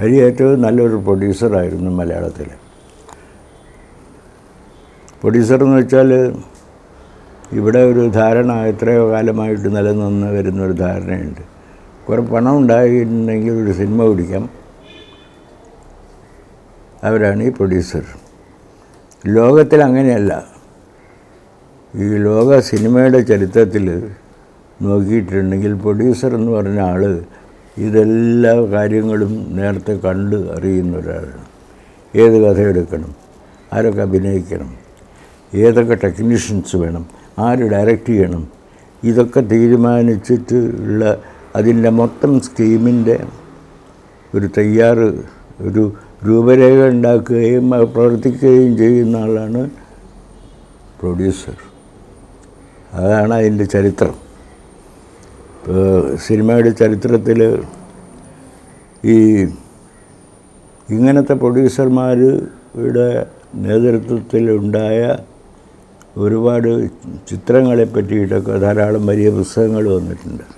ഹരി ഏറ്റവും നല്ലൊരു പ്രൊഡ്യൂസറായിരുന്നു മലയാളത്തിൽ പ്രൊഡ്യൂസർ എന്ന് വെച്ചാൽ ഇവിടെ ഒരു ധാരണ എത്രയോ കാലമായിട്ട് നിലനിന്ന് വരുന്നൊരു ധാരണയുണ്ട്. കുറേ പണം ഉണ്ടായിട്ടുണ്ടെങ്കിൽ ഒരു സിനിമ പിടിക്കാം. അവരാണ് ഈ പ്രൊഡ്യൂസർ ലോകത്തിൽ അങ്ങനെയല്ല. ഈ ലോക സിനിമയുടെ ചരിത്രത്തിൽ നോക്കിയിട്ടുണ്ടെങ്കിൽ പ്രൊഡ്യൂസർ എന്ന് പറഞ്ഞ ആൾ ഇതെല്ലാ കാര്യങ്ങളും നേരത്തെ കണ്ട് അറിയുന്ന ഒരാളാണ് ഏത് കഥ എടുക്കണം ആരൊക്കെ അഭിനയിക്കണം? ഏതൊക്കെ ടെക്നീഷ്യൻസ് വേണം? ആര് ഡയറക്റ്റ് ചെയ്യണം? ഇതൊക്കെ തീരുമാനിച്ചിട്ട് ഉള്ള അതിന്റെ മൊത്തം സ്കീമിന്റെ ഒരു തയ്യാറ് ഒരു രൂപരേഖ ഉണ്ടാക്കുകയും പ്രവർത്തിക്കുകയും ചെയ്യുന്ന ആളാണ് പ്രൊഡ്യൂസർ അതാണ് അതിന്റെ ചരിത്രം. സിനിമയുടെ ചരിത്രത്തിൽ ഈ ഇങ്ങനത്തെ പ്രൊഡ്യൂസർമാരുടെ നേതൃത്വത്തിലുണ്ടായ ഒരുപാട് ചിത്രങ്ങളെ പറ്റിയിട്ടൊക്കെ ധാരാളം വലിയ പുസ്തകങ്ങൾ വന്നിട്ടുണ്ട്.